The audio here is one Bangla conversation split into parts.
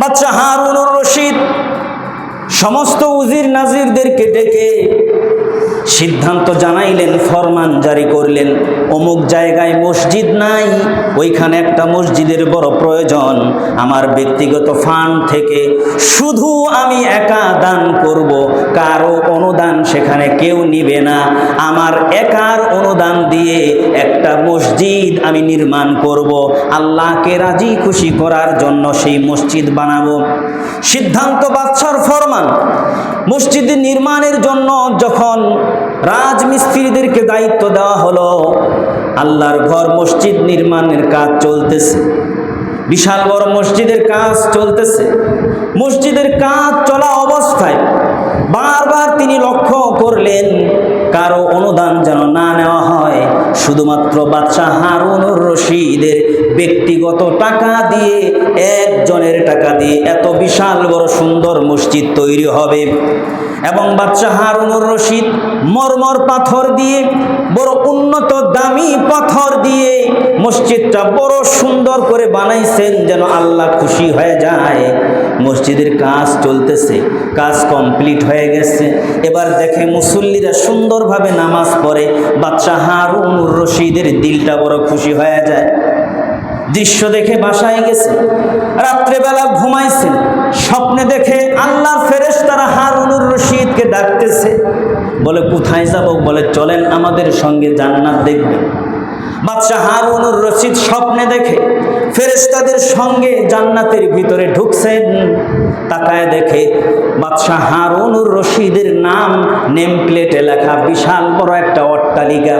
বাচ্চা হারুনুর রশিদ, সমস্ত উজির নাজিরদেরকে ডেকে সিদ্ধান্ত জানাইলেন, ফরমান জারি করলেন। অমুক জায়গায় মসজিদ নাই, ওইখানে একটা মসজিদের বড় প্রয়োজন। আমার ব্যক্তিগত ফান্ড থেকে শুধু আমি একা দান করব, কারও অনুদান সেখানে কেউ নিবে না। আমার একার অনুদান দিয়ে একটা মসজিদ আমি নির্মাণ করব। আল্লাহকে রাজি খুশি করার জন্য সেই মসজিদ বানাবো। সিদ্ধান্ত বাদশার ফরমান। মসজিদ নির্মাণের জন্য যখন রাজমিস্ত্রিদেরকে দায়িত্ব দেওয়া হলো, আল্লাহর ঘর মসজিদ নির্মাণের কাজ চলতেছে। বিশাল বড় মসজিদের কাজ চলতেছে। মসজিদের কাজ চলা অবস্থায় বারবার তিনি লক্ষ্য করলেন কারও অনুদান যেন না নেওয়া হয়, শুধুমাত্র বাদশাহ হারুনুর রশিদের ব্যক্তিগত টাকা দিয়ে, একজনের টাকা দিয়ে এত বিশাল বড় সুন্দর মসজিদ তৈরি হবে। এবং বাদশাহ হারুনুর রশিদ মরমর পাথর দিয়ে, বড় উন্নত দামি পাথর দিয়ে মসজিদটা বড় সুন্দর করে বানাইছেন যেন আল্লাহ খুশি হয়ে যায়। মসজিদের কাজ চলতেছে, কাজ কমপ্লিট হয়ে গেছে। এবার দেখে মুসল্লিরা সুন্দরভাবে নামাজ পড়ে বাদশাহ হারুনুর রশিদের দিলটা বড় খুশি হয়ে যায়। দৃশ্য দেখে বাসায় গেছে, রাত্রেবেলা ঘুমাইছেন স্বপ্নে দেখে আল্লাহর ফেরেশ তারা হারুনুর রশিদকে ডাকতেছে, বলে, কোথায় যাব? বলে, চলেন আমাদের সঙ্গে জান্নাত দেখবেন। বাদশাহ হারুনুর রশিদ স্বপ্নে দেখে ফেরেস্তাদের সঙ্গে জান্নাতের ভিতরে ঢুকছেন। তাকায় দেখে বাদশাহ হারুনুর রশিদের নাম নেম প্লেটে লেখা বিশাল বড় একটা অট্টালিকা।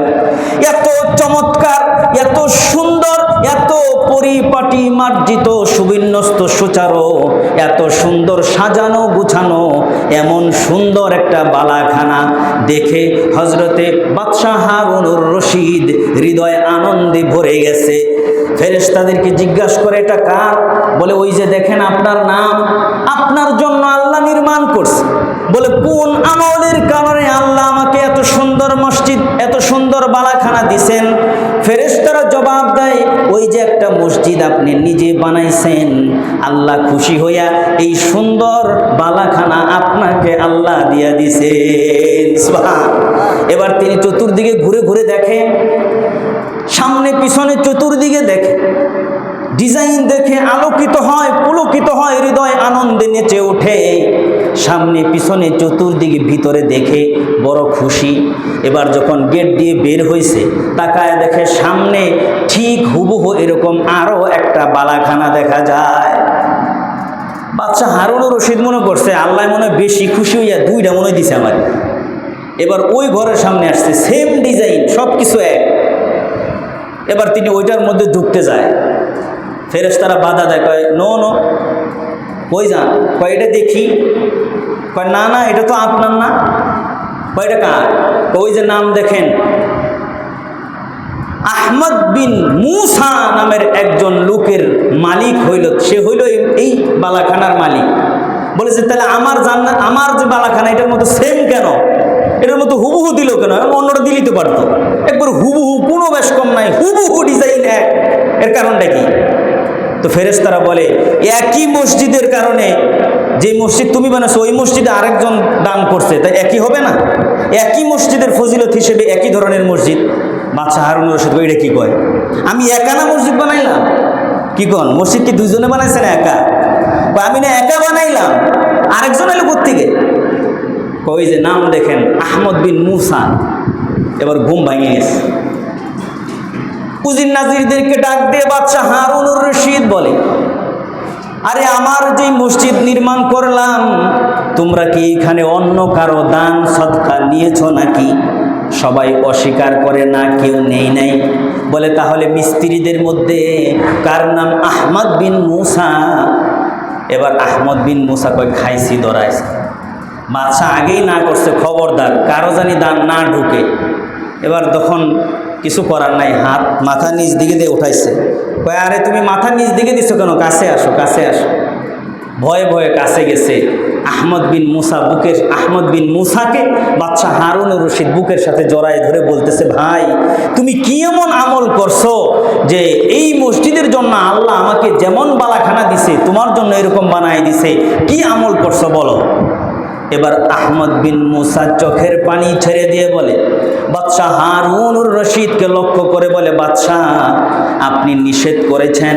এত চমৎকার, এত সুন্দর, এত পরিপাটি মার্জিত, সুবিন্যস্ত, সুচারো, এত সুন্দর সাজানো, গুছানো, এমন সুন্দর একটা বালাখানা। দেখে হজরতে বাদশাহ হারুনুর রশিদ হৃদয় আনন্দে ভরে গেছে। ফেরেশতাদেরকে জিজ্ঞাসা করে, এটা কার? বলে, ওই যে দেখেন আপনার নাম, আপনার জন্য আল্লাহ নির্মাণ করছে। বলে, কোন আমলের কারণে আল্লাহ সুন্দর মসজিদ, এত সুন্দর বালাখানা দিছেন। ফেরেশতারা জবাব দেয়, ওই যে একটা মসজিদ আপনি নিজে বানাইছেন, আল্লাহ খুশি হইয়া এই সুন্দর বালাখানা আপনাকে আল্লাহ দিয়া দিছে এবার তিনি চতুর্দিকে ঘুরে ঘুরে দেখেন সামনে পিছনে চতুর্দিকে দেখে। ডিজাইন দেখে আলোকিত হয়, পুলকিত হয়, হৃদয় আনন্দে নেচে ওঠে। সামনে, পিছনে, চতুর্দিকে, ভিতরে দেখে বড় খুশি। এবার যখন গেট দিয়ে বের হয়েছে তাকায় দেখে সামনে ঠিক হুবহু এরকম আরও একটা বালাখানা দেখা যায়। বাচ্চা হারুনও রশিদ মনে করছে, আল্লাহ মনে বেশি খুশি হইয়া দুইটা মনে দিছে আমার। এবার ওই ঘরের সামনে আসছে সেম ডিজাইন সব কিছু এক। এবার তিনি ওইটার মধ্যে ঢুকতে যায়। ফেরেশতারা বাধা দেয়, কয়, নো নো, কই যান? কয়, এটা দেখি। কয়, না না, এটা তো আপনার না। কয়, এটা কার? ওই যে নাম দেখেন, আহমদ বিন মুসা নামের একজন লোকের মালিক হইল, সে হইল এই- বালাখানার মালিক। বলেছে তাহলে আমার জান্নাত আমার যে বালাখানা, এটার মতো সেম কেন? এটার মতো হুবহু দিল কেন? অন্যটা দিলেই তো পারতো। একবার হুবহু, কোনো বেশ কম নাই, হুবহু ডিজাইন এক এর কারণটা কি? তো ফেরেশতারা বলে একই মসজিদের কারণে যে মসজিদ তুমি বানাচ্ছো ওই মসজিদে আরেকজন দান করছে তাই একই হবে না? একই মসজিদের ফজিলত হিসেবে একই ধরনের মসজিদ। বাচ্চা হারুন রশিদ কই, এটা কি কয়? আমি একা না মসজিদ বানাইলাম? কি কন মসজিদ কি দুজনে বানাইছে না একা? কয়, আমি না একা বানাইলাম আরেকজন এলো থেকে ওই যে নাম দেখেন আহমদ বিন মুসা। এবার ঘুম ভাঙিয়ে গেছে। উজির নাজিরদেরকে ডাক দিয়ে বাচ্চা হারুনুর রশিদ বলে, আরে আমার যে মসজিদ নির্মাণ করলাম, তোমরা কি এখানে অন্য কারও দান সৎকার নিয়েছো নাকি? সবাই অস্বীকার করে না, কেউ নেই নাই। বলে, তাহলে মিস্ত্রিদের মধ্যে কার নাম? আহমদ বিন মুসা। এবার আহমদ বিন মুসা কয়, খাইছি, দরাইছে। বাদশাহ আগেই না করছে, খবরদার, কারও জানি দান না ঢুকে। এবার তখন কিছু করার নাই, হাত মাথা নিচ দিকে দিয়ে উঠাইছে। কয়, আরে তুমি মাথা নিচ দিকে দিছো কেন? কাছে আসো কাছে আসো। ভয়ে ভয়ে কাছে গেছে। আহমদ বিন মুসা বুকের, আহমদ বিন মুসাকে বাচ্চা হারুন রশিদ বুকের সাথে জড়ায় ধরে বলতেছে, ভাই, তুমি কি এমন আমল করছ যে এই মসজিদের জন্য আল্লাহ আমাকে যেমন বালাখানা দিছে, তোমার জন্য এরকম বানাই দিছে? কি আমল করছ বলো? এবার আহমদ বিন মুসা চোখের পানি ছেড়ে দিয়ে বলে, বাদশাহ হারুনুর রশিদকে লক্ষ্য করে বলে, বাদশাহ, আপনি নিষেধ করেছেন।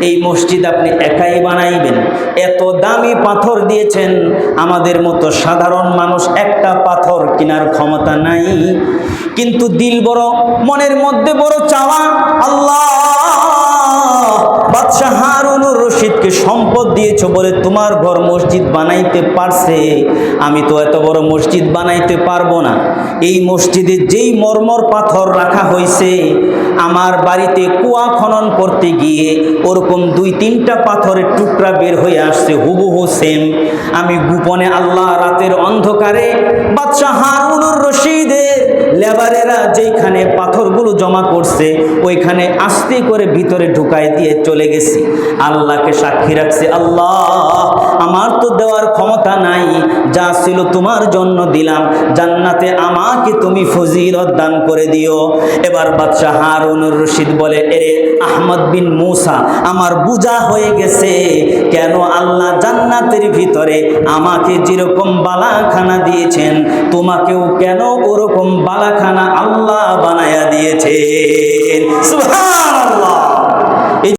এই মসজিদ আপনি একাই বানাইবেন। এত দামি পাথর দিয়েছেন। আমাদের মতো সাধারণ মানুষ একটা পাথর কেনার ক্ষমতা নাই। কিন্তু দিল বড়, মনের মধ্যে বড় চাওয়া, আল্লাহ দিয়েছ বলে তোমার ঘর মসজিদ বানাইতে পারছে, আমি তো এত বড় মসজিদ বানাইতে পারব না। এই মসজিদে যেই মর্মর পাথর রাখা হয়েছে আমার বাড়িতে কুয়া খনন করতে গিয়ে ওরকম দুই তিনটা পাথরের টুকরা বের হয়ে আসছে, হুবহু সেম আমি গোপনে আল্লাহ রাতের অন্ধকারে বাদশাহ হারুনুর রশিদের লেবারেরা যেখানে পাথরগুলো জমা করছে, ওইখানে আস্তে করে ভিতরে ঢুকাই দিয়ে চলে গেছি। আল্লাহকে সাক্ষী রাখছে, আল্লাহ, আমার তো দেওয়ার ক্ষমতা নাই, যা ছিল তোমার জন্য দিলাম। জান্নাতে আমাকে তুমি ফজিলত দান করে দিও। এবার বাদশাহ হারুনুর রশিদ বলে, এরে আহমদ বিন মুসা, আমার বুঝা হয়ে গেছে। কেন আল্লাহ জান্নাতের ভিতরে আমাকে যেরকম বালাখানা দিয়েছেন, তোমাকেও কেন ওরকম বালাখানা আল্লাহ বানায়া দিয়েছেন। সুবহানাল্লাহ